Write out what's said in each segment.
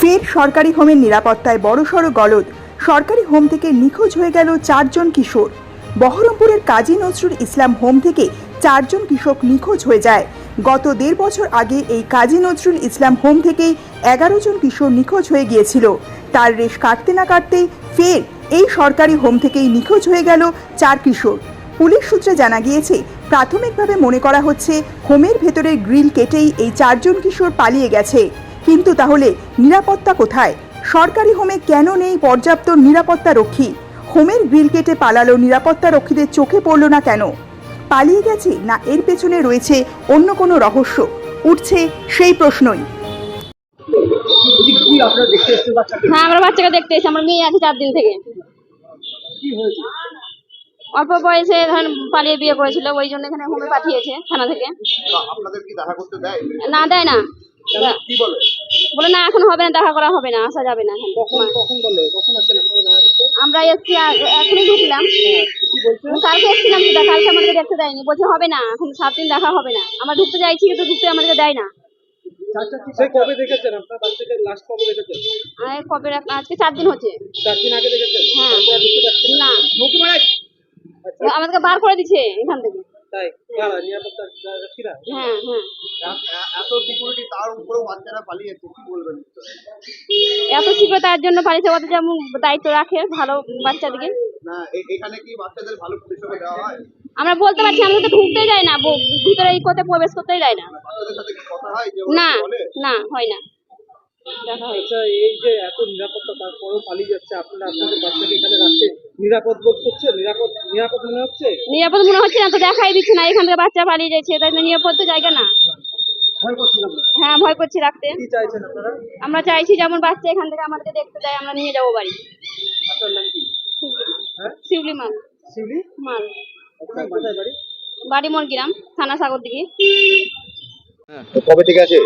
ফের সরকারি হোমের নিরাপত্তায় বড়সড় গলদ। সরকারি হোম থেকে নিখোঁজ হয়ে গেল চারজন কিশোর। বহরমপুরের কাজী নজরুল ইসলাম হোম থেকে চারজন কৃষক নিখোঁজ হয়ে যায়। গত দেড় বছর আগে এই কাজী নজরুল ইসলাম হোম থেকেই এগারো জন কিশোর নিখোঁজ হয়ে গিয়েছিল। তার রেশ কাটতে না কাটতেই ফের এই সরকারি হোম থেকেই নিখোঁজ হয়ে গেল চার কিশোর। পুলিশ সূত্রে জানা গিয়েছে, প্রাথমিকভাবে মনে করা হচ্ছে, হোমের ভেতরের গ্রিল কেটেই এই চারজন কিশোর পালিয়ে গেছে। কিন্তু তাহলে নিরাপত্তা কোথায়? সরকারি হোমে কেন নেই পর্যাপ্ত নিরাপত্তা রক্ষী? হোমের গ্রিল কেটে পালালো নিরাপত্তা রক্ষীদের চোখে পড়ল না কেন? পালিয়ে গেছে না এর পেছনে রয়েছে অন্য কোনো রহস্য? উঠছে সেই প্রশ্নই। হ্যাঁ আমরা বাচ্চাকে দেখতে এসেছি আমার মেয়ে আছে চার দিন থেকে। অল্প বয়সে ধরেন পালিয়ে বিয়ে করেছিল ওই জন্য এখানে হোমে পাঠিয়েছে থানা থেকে। আপনাদের কি দেখা করতে দেয়? না দেয় না। কি বলে? বলে না এখন হবে না দেখা করা হবে না আসা যাবে না কখন কখন বলে? কখন আসেন আপনারা দেখা করতে আমরা এসছি এখনই ঢুকলাম। কালকে এসেছিলাম তো কালকে আমাদেরকে দেখতে দেয়নি। বলছে হবে না এখন সাত দিন দেখা হবে না। আমরা ঢুকতে চাইছি কিন্তু ঢুকতে আমাদেরকে দেয় না। কবে দেখেছেন? আপনার বাচ্চাকে লাস্ট কবে দেখেছেন? কবে আজকে চার দিন হচ্ছে। চার দিন আগে দেখেছেন? হ্যাঁ। না? আচ্ছা আমাদেরকে বার করে দিচ্ছে এখান থেকে। তাই? হ্যাঁ হ্যাঁ। এত সিকিউরিটি তার উপরেও বাচ্চারা পালিয়েছে কি বলবেন? এত শীঘ্র তার জন্য পালিয়েছে ওদের যেমন দায়িত্ব রাখে ভালো বাচ্চাদিকে না এখানে কি বাচ্চাদের ভালো পরিষেবা দেওয়া হয়? আমরা বলতে পারছি আমরা তো ঢুকতেই যাই না ভিতরে এই করতে প্রবেশ করতেই দেয় না। হয় না না হয় না। আচ্ছা এই যে এত নিরাপত্তা তারপরেও পালিয়ে যাচ্ছে আপনারা আপনাদের বাচ্চাকে এখানে রাখতে নিরাপদ বোধ করছে? নিরাপদ নিরাপদ মনে হচ্ছে? নিরাপদ মনে হচ্ছে না তো দেখাই দিচ্ছে না এখান থেকে বাচ্চা পালিয়ে যাচ্ছে তাই নিরাপদ তো জায়গা না। ভয় করছিলাম না হ্যাঁ ভয় করছি রাখতে। কি চাইছেন আপনারা? আমরা চাইছি যেমন বাচ্চা এখান থেকে আমাদেরকে দেখতে দেয় আমরা নিয়ে যাব বাড়ি। হ্যাঁ? শিউলি মাল। শিউলি? মাল। আচ্ছা বাড়ি? বাড়ি মরগিরাম থানা সাগর দিকে কবে থেকে আছে?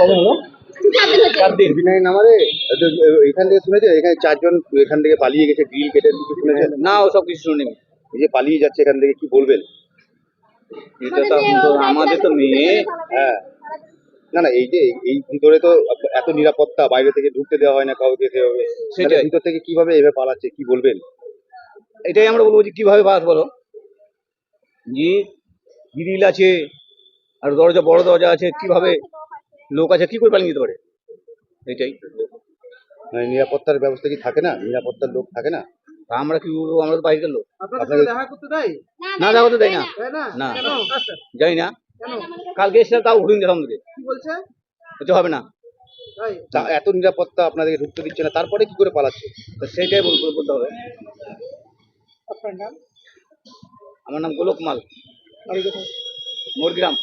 কবে হলো? চার দিন হচ্ছে চার দিন বিনয় নামারে? এখান থেকে শুনেছে? এখানে চারজন এখান থেকে পালিয়ে গেছে গ্রিল কেটে কিছু শুনেছেন না ও সব কিছু শুনিনি। এই যে পালিয়ে যাচ্ছে এখান থেকে কি বলবেন? এটা তো আমাদের তো মেয়ে। হ্যাঁ। না না এই যে এই ভিতরে তো এত নিরাপত্তা বাইরে থেকে ঢুকতে দেওয়া হয় না কাউকে সেভাবে। সেটাই। ভিতর থেকে কীভাবে এভাবে পালাচ্ছে কি বলবেন? এটাই আমরা বলব যে কীভাবে বাস বলো যে গ্রিল আছে আর দরজা বড় দরজা আছে কীভাবে লোক আছে কি করে পালিয়ে যেতে পারে? এটাই। মানে নিরাপত্তার ব্যবস্থা কি থাকে না? নিরাপত্তার লোক থাকে না? তা আমরা কি বলব? আমরা তো বাইরের লোক। আপনাদের দেখা করতে দেয়? না দেখা করতে দেয় না। না। যাই না। কালকে এসেছিলাম তাও ঘুরিয়ে দিলাম আমাদের কি বলছে? হবে না। এত নিরাপত্তা আপনাদেরকে ঢুকতে দিচ্ছে না তারপরে কি করে পালাচ্ছে? তো সেটাই বলতে বলতে হবে। আপনার নাম? আমার নাম গোলক মাল। মোরগ্রাম।